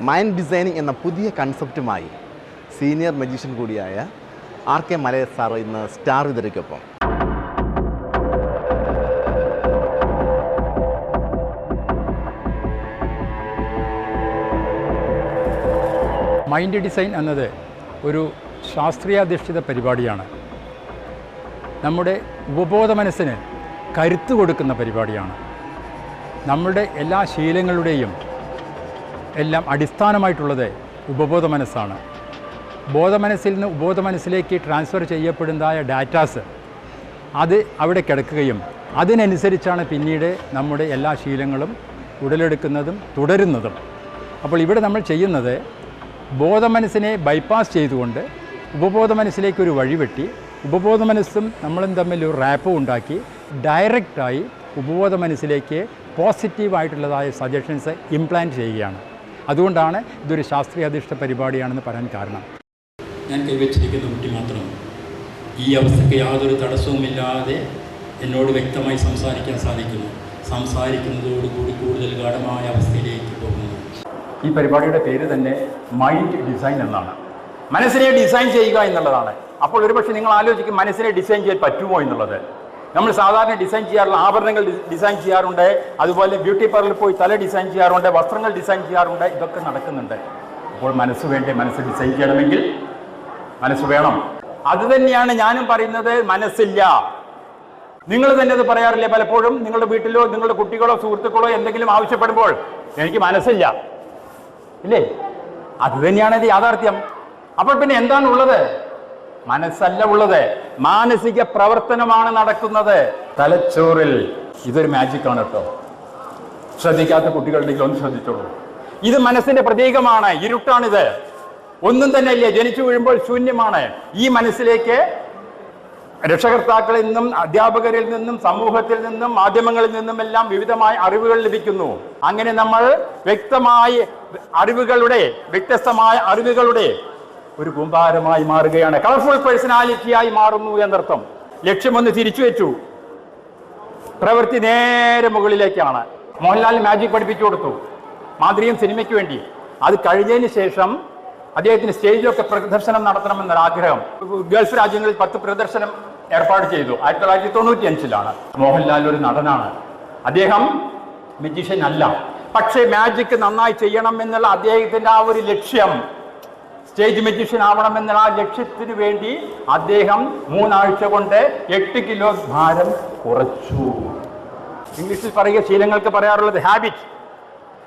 Mind designing എന്ന പുതിയ കൺസെപ്റ്റുമായി സീനിയർ മജീഷ്യൻ കൂടിയായ ആർ കെ മലയ സാർ ഇന്ന് സ്റ്റാർ വിതരയ്ക്കൊപ്പം മൈൻഡ് ഡിസൈൻ എന്നത് ഒരു ശാസ്ത്രീയാധിഷ്ഠിത പരിപാടിയാണ്. നമ്മുടെ ഉപബോധ മനസ്സിന് കരുത്ത് കൊടുക്കുന്ന പരിപാടിയാണ്. നമ്മളുടെ എല്ലാ ശീലങ്ങളുടെയും എല്ലാം അടിസ്ഥാനമായിട്ടുള്ളത് ഉപബോധ മനസ്സാണ്. ബോധമനസ്സിൽ നിന്ന് ഉപബോധ മനസ്സിലേക്ക് ട്രാൻസ്ഫർ ചെയ്യപ്പെടുന്നതായ ഡാറ്റാസ് അത് അവിടെ കിടക്കുകയും അതിനനുസരിച്ചാണ് പിന്നീട് നമ്മുടെ എല്ലാ ശീലങ്ങളും ഉടലെടുക്കുന്നതും തുടരുന്നതും. അപ്പോൾ ഇവിടെ നമ്മൾ ചെയ്യുന്നത് ബോധമനസ്സിനെ ബൈപ്പാസ് ചെയ്തുകൊണ്ട് ഉപബോധ മനസ്സിലേക്ക് ഒരു വഴിവെട്ടി ഉപബോധ മനസ്സും നമ്മളും തമ്മിൽ ഒരു റാപ്പ് ഉണ്ടാക്കി ഡയറക്റ്റായി ഉപബോധ മനസ്സിലേക്ക് പോസിറ്റീവായിട്ടുള്ളതായ സജഷൻസ് ഇംപ്ലാന്റ് ചെയ്യുകയാണ്. അതുകൊണ്ടാണ് ഇതൊരു ശാസ്ത്രീയ അധിഷ്ഠ പരിപാടിയാണെന്ന് പറയാൻ കാരണം. ഞാൻ കൈവച്ചിരിക്കുന്ന കുട്ടി മാത്രം ഈ അവസ്ഥയ്ക്ക് യാതൊരു തടസ്സവുമില്ലാതെ എന്നോട് വ്യക്തമായി സംസാരിക്കാൻ സാധിക്കുന്നു. സംസാരിക്കുന്നതോടുകൂടി കൂടുതൽ ഗാഠമായ അവസ്ഥയിലേക്ക് പോകുന്നു. ഈ പരിപാടിയുടെ പേര് തന്നെ മൈൻഡ് ഡിസൈൻ എന്നാണ്. മനസ്സിനെ ഡിസൈൻ ചെയ്യുക എന്നുള്ളതാണ്. അപ്പോൾ ഒരുപക്ഷെ നിങ്ങൾ ആലോചിക്കും മനസ്സിനെ ഡിസൈൻ ചെയ്യാൻ പറ്റുമോ എന്നുള്ളത്. നമ്മൾ സാധാരണ ഡിസൈൻ ചെയ്യാറുള്ള ആഭരണങ്ങൾ ഡിസൈൻ ചെയ്യാറുണ്ട്. അതുപോലെ ബ്യൂട്ടി പാർലറിൽ പോയി തല ഡിസൈൻ ചെയ്യാറുണ്ട് വസ്ത്രങ്ങൾ ഡിസൈൻ ചെയ്യാറുണ്ട്. ഇതൊക്കെ നടക്കുന്നുണ്ട്. അപ്പോൾ മനസ്സ് വേണ്ടി മനസ്സ് ഡിസൈൻ ചെയ്യണമെങ്കിൽ മനസ്സ് വേണം. അത് തന്നെയാണ് ഞാനും പറയുന്നത് മനസ്സില്ല. നിങ്ങൾ തന്നെ അത് പറയാറില്ലേ പലപ്പോഴും? നിങ്ങളുടെ വീട്ടിലോ നിങ്ങളുടെ കുട്ടികളോ സുഹൃത്തുക്കളോ എന്തെങ്കിലും ആവശ്യപ്പെടുമ്പോൾ എനിക്ക് മനസ്സില്ല. ഇല്ലേ? അത് തന്നെയാണ് യാഥാർത്ഥ്യം. അപ്പോൾ പിന്നെ എന്താണ് ഉള്ളത്? മനസ്സല്ല ഉള്ളത്. മാനസിക പ്രവർത്തനമാണ് നടക്കുന്നത്. തലച്ചോറിൽ ഇതൊരു മാജിക് ആണ് കേട്ടോ. ശ്രദ്ധിക്കാത്ത കുട്ടികളുണ്ടെങ്കിൽ ഒന്ന് ശ്രദ്ധിച്ചോളൂ. ഇത് മനസ്സിന്റെ പ്രതീകമാണ്. ഇരുട്ടാണിത്. ഒന്നും തന്നെ ഇല്ല. ജനിച്ചു വീഴുമ്പോൾ ശൂന്യമാണ്. ഈ മനസ്സിലേക്ക് രക്ഷകർത്താക്കളിൽ നിന്നും അധ്യാപകരിൽ നിന്നും സമൂഹത്തിൽ നിന്നും മാധ്യമങ്ങളിൽ നിന്നും എല്ലാം വിവിധമായ അറിവുകൾ ലഭിക്കുന്നു. അങ്ങനെ നമ്മൾ വ്യക്തമായ അറിവുകളുടെ വ്യത്യസ്തമായ അറിവുകളുടെ ഒരു കൂമ്പാരമായി മാറുകയാണ്. കളർഫുൾ പേഴ്സണാലിറ്റിയായി മാറുന്നു എന്നർത്ഥം. ലക്ഷ്യമൊന്ന് തിരിച്ചു വെച്ചു പ്രവൃത്തി നേരെ മുകളിലേക്കാണ്. മോഹൻലാൽ മാജിക് പഠിപ്പിച്ചു കൊടുത്തു. മാധുര്യം സിനിമയ്ക്ക് വേണ്ടി. അത് കഴിഞ്ഞതിന് ശേഷം അദ്ദേഹത്തിന് സ്റ്റേജിലൊക്കെ പ്രദർശനം നടത്തണമെന്നൊരു ആഗ്രഹം. ഗൾഫ് രാജ്യങ്ങളിൽ പത്ത് പ്രദർശനം ഏർപ്പാട് ചെയ്തു. ആയിരത്തി തൊള്ളായിരത്തി തൊണ്ണൂറ്റി അഞ്ചിലാണ് മോഹൻലാൽ ഒരു നടനാണ്. അദ്ദേഹം മെജീഷ്യൻ അല്ല. പക്ഷേ മാജിക് നന്നായി ചെയ്യണം എന്നുള്ള അദ്ദേഹത്തിന്റെ ആ ഒരു ലക്ഷ്യം സ്റ്റേജ് മജീഷ്യൻ ആവണം ആ ലക്ഷ്യത്തിന് വേണ്ടി അദ്ദേഹം മൂന്നാഴ്ച കൊണ്ട് എട്ട് കിലോ ഭാരം കുറച്ചു. ഇംഗ്ലീഷിൽ പറയുക ശീലങ്ങൾക്ക് പറയാറുള്ളത് ഹാബിറ്റ്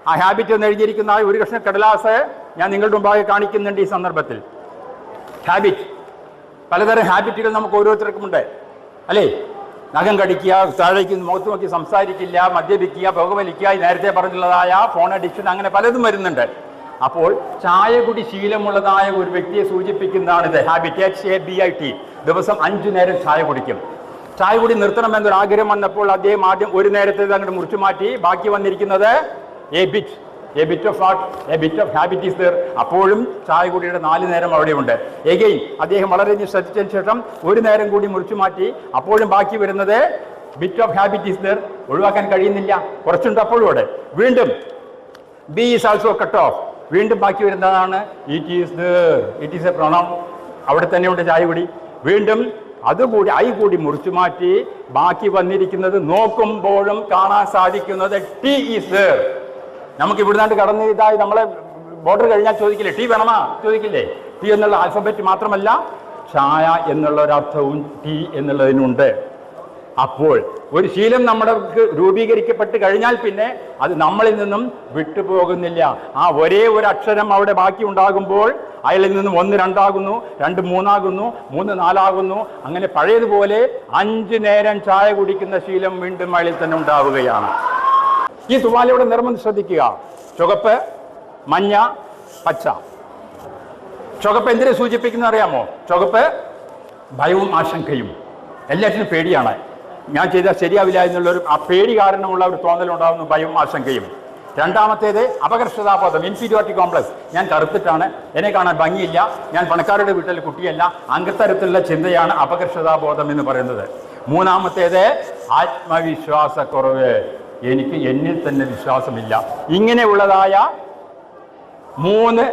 ആ ഹാബിറ്റ് എന്ന് എഴുതിയിരിക്കുന്ന ഒരു കഷ്ണ കടലാസ് ഞാൻ നിങ്ങളുടെ മുമ്പാകെ കാണിക്കുന്നുണ്ട് ഈ സന്ദർഭത്തിൽ. ഹാബിറ്റ് പലതരം ഹാബിറ്റുകൾ നമുക്ക് ഓരോരുത്തർക്കും ഉണ്ട്. അല്ലേ? നഖം കടിക്കുക താഴേക്ക് മുഖത്ത് നോക്കി സംസാരിക്കില്ല മദ്യപിക്കുക പുകവലിക്കുക നേരത്തെ പറഞ്ഞുള്ളതായ ഫോൺ അഡിക്ഷൻ അങ്ങനെ പലതും വരുന്നുണ്ട്. അപ്പോൾ ചായകുടി ശീലമുള്ളതായ ഒരു വ്യക്തിയെ സൂചിപ്പിക്കുന്നതാണിത് habit H A B I T ദിവസം അഞ്ചു നേരം ചായ കുടിക്കും. ചായ കുടി നിർത്തണമെന്നൊരു ആഗ്രഹം വന്നപ്പോൾ അദ്ദേഹം ആദ്യം ഒരു നേരത്തെ അങ്ങോട്ട് മുറിച്ചു മാറ്റി. ബാക്കി വന്നിരിക്കുന്നത് a bit a bit of heart a bit of habit is there അപ്പോഴും ചായ കുടിയുടെ നാല് നേരം അവിടെയുണ്ട്. എഗെയിൻ അദ്ദേഹം വളരെ ശ്രദ്ധിച്ചതിന് ശേഷം ഒരു നേരം കൂടി മുറിച്ചു മാറ്റി. അപ്പോഴും ബാക്കി വരുന്നത് bit of habit is there ഒഴിവാക്കാൻ കഴിയുന്നില്ല. കുറച്ചുണ്ട് അപ്പോഴും അവിടെ. വീണ്ടും B is also cut off വീണ്ടും ബാക്കി വരുന്നതാണ് it is there it is a പ്രണം അവിടെ തന്നെയുണ്ട് ചായ കുടി വീണ്ടും അതുകൂടി ഐ കൂടി മുറിച്ചു മാറ്റി ബാക്കി വന്നിരിക്കുന്നത് നോക്കുമ്പോഴും കാണാൻ സാധിക്കുന്നത് ടി ഈസ് ദർ നമുക്ക് ഇവിടുന്നാണ്ട് കടന്ന് ഇതായി നമ്മളെ ബോർഡർ കഴിഞ്ഞാൽ ചോദിക്കില്ലേ ടി വേണമാ? ചോദിക്കില്ലേ? ടി എന്നുള്ള ആൽഫബറ്റ് മാത്രമല്ല ചായ എന്നുള്ള ഒരർത്ഥവും ടി എന്നുള്ളതിനുണ്ട്. അപ്പോൾ ഒരു ശീലം നമ്മുടെ രൂപീകരിക്കപ്പെട്ട് കഴിഞ്ഞാൽ പിന്നെ അത് നമ്മളിൽ നിന്നും വിട്ടുപോകുന്നില്ല. ആ ഒരേ ഒരു അക്ഷരം അവിടെ ബാക്കി ഉണ്ടാകുമ്പോൾ അയാളിൽ നിന്നും ഒന്ന് രണ്ടാകുന്നു രണ്ട് മൂന്നാകുന്നു മൂന്ന് നാലാകുന്നു. അങ്ങനെ പഴയതുപോലെ അഞ്ച് നേരം ചായ കുടിക്കുന്ന ശീലം വീണ്ടും അയാളിൽ തന്നെ ഉണ്ടാവുകയാണ്. ഈ തുവാലയുടെ നിർമ്മം ശ്രദ്ധിക്കുക. ചുവപ്പ് മഞ്ഞ പച്ച. ചുവപ്പ് എന്തിനെ സൂചിപ്പിക്കുന്ന അറിയാമോ? ചുവപ്പ് ഭയവും ആശങ്കയും. എല്ലാറ്റിനും പേടിയാണ്. ഞാൻ ചെയ്താൽ ശരിയാവില്ല എന്നുള്ളൊരു ആ പേടി കാരണമുള്ള ഒരു തോന്നലുണ്ടാകുന്നു ഭയവും ആശങ്കയും. രണ്ടാമത്തേത് അപകർഷതാബോധം ഇൻഫീരിയോറിറ്റി കോംപ്ലക്സ് ഞാൻ കറുത്തിട്ടാണ് എന്നെ കാണാൻ ഭംഗിയില്ല. ഞാൻ പണക്കാരുടെ വീട്ടിൽ കുട്ടിയല്ല. അംഗത്തരത്തിലുള്ള ചിന്തയാണ് അപകർഷതാബോധം എന്ന് പറയുന്നത്. മൂന്നാമത്തേത് ആത്മവിശ്വാസക്കുറവ്. എനിക്ക് എന്നിൽ തന്നെ വിശ്വാസമില്ല. ഇങ്ങനെയുള്ളതായ മൂന്ന്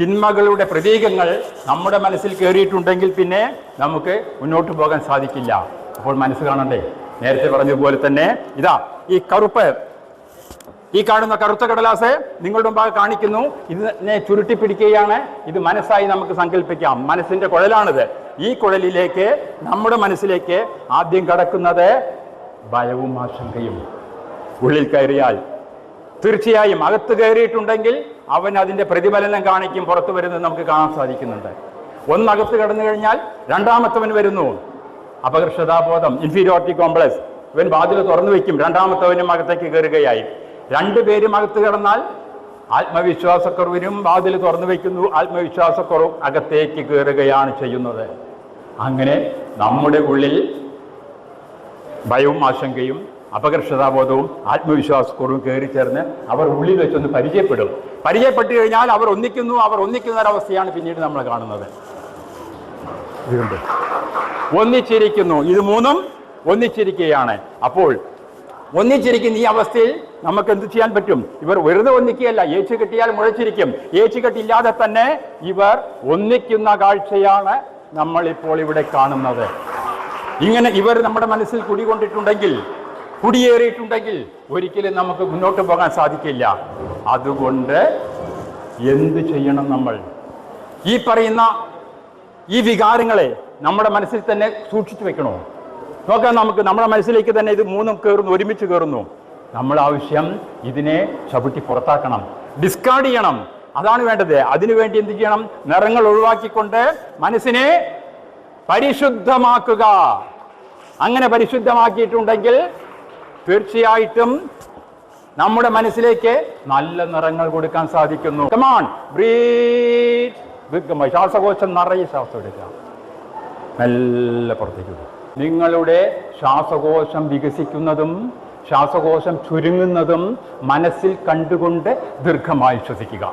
തിന്മകളുടെ പ്രതീകങ്ങൾ നമ്മുടെ മനസ്സിൽ കയറിയിട്ടുണ്ടെങ്കിൽ പിന്നെ നമുക്ക് മുന്നോട്ട് പോകാൻ സാധിക്കില്ല. അപ്പോൾ മനസ്സ് കാണണ്ടേ? നേരത്തെ പറഞ്ഞതുപോലെ തന്നെ ഇതാ ഈ കറുപ്പ്. ഈ കാണുന്ന കറുത്ത കടലാസ് നിങ്ങളുടെ മുമ്പാകെ കാണിക്കുന്നു. ഇതിനെ ചുരുട്ടി പിടിക്കുകയാണ് ഇത് മനസ്സായി നമുക്ക് സങ്കല്പിക്കാം. മനസ്സിന്റെ കുഴലാണിത്. ഈ കുഴലിലേക്ക് നമ്മുടെ മനസ്സിലേക്ക് ആദ്യം കടക്കുന്നത് ഭയവും ആശങ്കയും. ഉള്ളിൽ കയറിയാൽ തീർച്ചയായും അകത്ത് കയറിയിട്ടുണ്ടെങ്കിൽ അവൻ അതിന്റെ പ്രതിഫലനം കാണിക്കും. പുറത്തു വരുന്നത് നമുക്ക് കാണാൻ സാധിക്കുന്നുണ്ട്. ഒന്നകത്ത് കടന്നു കഴിഞ്ഞാൽ രണ്ടാമത്തവൻ വരുന്നു. അപകർഷതാബോധം ഇൻഫീരിയോറിറ്റി കോംപ്ലക്സ് ഇവൻ വാതിൽ തുറന്നു വയ്ക്കും രണ്ടാമത്തവനും അകത്തേക്ക് കയറുകയായി. രണ്ടുപേരും അകത്ത് കിടന്നാൽ ആത്മവിശ്വാസക്കുറവിനും വാതിൽ തുറന്നു വയ്ക്കുന്നു ആത്മവിശ്വാസക്കുറവും അകത്തേക്ക് കയറുകയാണ് ചെയ്യുന്നത്. അങ്ങനെ നമ്മുടെ ഉള്ളിൽ ഭയവും ആശങ്കയും അപകർഷതാബോധവും ആത്മവിശ്വാസക്കുറവും കയറി ചേർന്ന് അവർ ഉള്ളിൽ വെച്ചൊന്ന് പരിചയപ്പെടും. പരിചയപ്പെട്ടു കഴിഞ്ഞാൽ അവർ ഒന്നിക്കുന്നു അവർ ഒന്നിക്കുന്ന ഒരവസ്ഥയാണ് പിന്നീട് നമ്മൾ കാണുന്നത്. ഇതുകൊണ്ട് ഒന്നിച്ചിരിക്കുന്നു. ഇത് മൂന്നും ഒന്നിച്ചിരിക്കുകയാണ്. അപ്പോൾ ഒന്നിച്ചിരിക്കുന്ന ഈ അവസ്ഥയിൽ നമുക്ക് എന്ത് ചെയ്യാൻ പറ്റും? ഇവർ വെറുതെ ഒന്നിക്കുകയല്ല. ഏച്ചു കെട്ടിയാൽ മുഴച്ചിരിക്കും. ഏച്ചു കെട്ടില്ലാതെ തന്നെ ഇവർ ഒന്നിക്കുന്ന കാഴ്ചയാണ് നമ്മൾ ഇപ്പോൾ ഇവിടെ കാണുന്നത്. ഇങ്ങനെ ഇവർ നമ്മുടെ മനസ്സിൽ കുടികൊണ്ടിട്ടുണ്ടെങ്കിൽ കുടിയേറിയിട്ടുണ്ടെങ്കിൽ ഒരിക്കലും നമുക്ക് മുന്നോട്ട് പോകാൻ സാധിക്കില്ല. അതുകൊണ്ട് എന്ത് ചെയ്യണം നമ്മൾ? ഈ പറയുന്ന ഈ വികാരങ്ങളെ നമ്മുടെ മനസ്സിൽ തന്നെ സൂക്ഷിച്ചു വെക്കണോ? നോക്കാം നമുക്ക് നമ്മുടെ മനസ്സിലേക്ക് തന്നെ ഇത് മൂന്നും കയറുന്നു ഒരുമിച്ച് കയറുന്നു നമ്മൾ ആവശ്യം ഇതിനെ ചവിട്ടി പുറത്താക്കണം. ഡിസ്കാർഡ് ചെയ്യണം. അതാണ് വേണ്ടത്. അതിനുവേണ്ടി എന്ത് ചെയ്യണം? നിറങ്ങൾ ഒഴിവാക്കിക്കൊണ്ട് മനസ്സിനെ പരിശുദ്ധമാക്കുക. അങ്ങനെ പരിശുദ്ധമാക്കിയിട്ടുണ്ടെങ്കിൽ തീർച്ചയായിട്ടും നമ്മുടെ മനസ്സിലേക്ക് നല്ല നിറങ്ങൾ കൊടുക്കാൻ സാധിക്കുന്നു. ബ്രീത്ത് ശ്വാസകോശം നിറയെ ശ്വാസം എടുക്കുക. നല്ല പുറത്തേക്ക് വിടും. നിങ്ങളുടെ ശ്വാസകോശം വികസിക്കുന്നതും ശ്വാസകോശം ചുരുങ്ങുന്നതും മനസ്സിൽ കണ്ടുകൊണ്ട് ദീർഘമായി ശ്വസിക്കുക.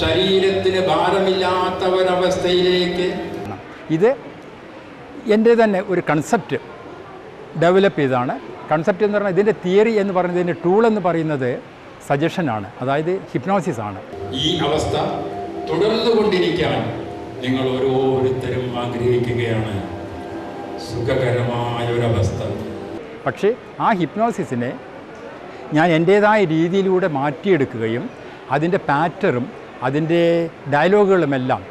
ശരീരത്തിന് ഭാരമില്ലാത്ത ഒരവസ്ഥയിലേക്ക് ഇത് എന്റെ തന്നെ ഒരു കൺസെപ്റ്റ് ഡെവലപ്പ് ചെയ്താണ് കൺസെപ്റ്റ് എന്ന് പറഞ്ഞാൽ ഇതിന്റെ തിയറി എന്ന് പറയുന്നത് ഇതിന്റെ ടൂൾ എന്ന് പറയുന്നത് സജഷനാണ് അതായത് ഹിപ്നോസിസ് ആണ്. ഈ അവസ്ഥ തുടർന്നുകൊണ്ടിരിക്കാൻ നിങ്ങൾ ഓരോരുത്തരും ആഗ്രഹിക്കുകയാണ്. സുഖകരമായ ഒരവസ്ഥ. പക്ഷേ ആ ഹിപ്നോസിസിനെ ഞാൻ എന്റേതായ രീതിയിലൂടെ മാറ്റിയെടുക്കുകയും അതിന്റെ പാറ്ററും അതിന്റെ ഡയലോഗുകളുമെല്ലാം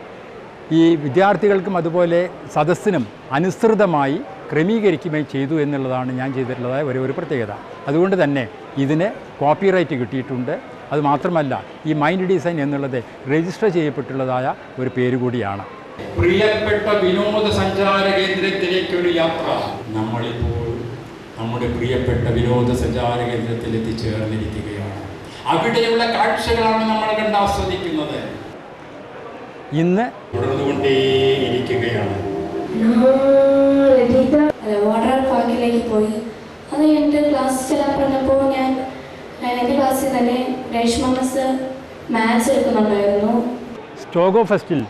ഈ വിദ്യാർത്ഥികൾക്കും അതുപോലെ സദസ്സിനും അനുസൃതമായി ക്രമീകരിക്കുകയും ചെയ്തു എന്നുള്ളതാണ് ഞാൻ ചെയ്തിട്ടുള്ളതായ ഒരു ഒരു പ്രത്യേകത. അതുകൊണ്ട് തന്നെ ഇതിന് കോപ്പിറൈറ്റ് കിട്ടിയിട്ടുണ്ട്. അതുമാത്രമല്ല ഈ മൈൻഡ് ഡിസൈൻ എന്നുള്ളത് രജിസ്റ്റർ ചെയ്യപ്പെട്ടുള്ളതായ ഒരു പേര് കൂടിയാണ്. പ്രിയപ്പെട്ട വിനോദസഞ്ചാര കേന്ദ്രത്തിലേക്കൊരു യാത്ര. നമ്മളിപ്പോൾ നമ്മുടെ പ്രിയപ്പെട്ട വിനോദസഞ്ചാര കേന്ദ്രത്തിൽ എത്തിച്ചേർന്നിരിക്കുകയാണ്. അവിടെയുള്ള കാഴ്ചകളാണ് നമ്മൾ കണ്ട് ആസ്വദിക്കുന്നത്. ഇന്ന് തുടർന്നുകൊണ്ടേയിരിക്കുകയാണ് വാട്ടർ പാർക്കിലേക്ക് പോയി. അത് എന്റെ ക്ലാസ് ചെല്ലാൻ പറഞ്ഞപ്പോൾ ഞാൻ എന്റെ ക്ലാസ്സിൽ തന്നെ രേഷ്മ മിസ് മാത്സ് എടുക്കുന്നുണ്ടായിരുന്നു. സ്റ്റോഗോ ഫെസ്റ്റിൽ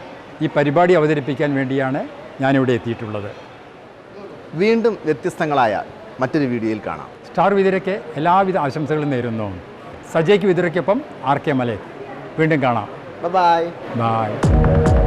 ഈ പരിപാടി അവതരിപ്പിക്കാൻ വേണ്ടിയാണ് ഞാനിവിടെ എത്തിയിട്ടുള്ളത്. വീണ്ടും വ്യത്യസ്തങ്ങളായ മറ്റൊരു വീഡിയോയിൽ കാണാം. സ്റ്റാർ വിതിരയ്ക്ക് എല്ലാവിധ ആശംസകളും നേരുന്നു. സജയ്ക്ക് വിതിരയ്ക്കൊപ്പം ആർ കെ മലേ വീണ്ടും കാണാം. Bye bye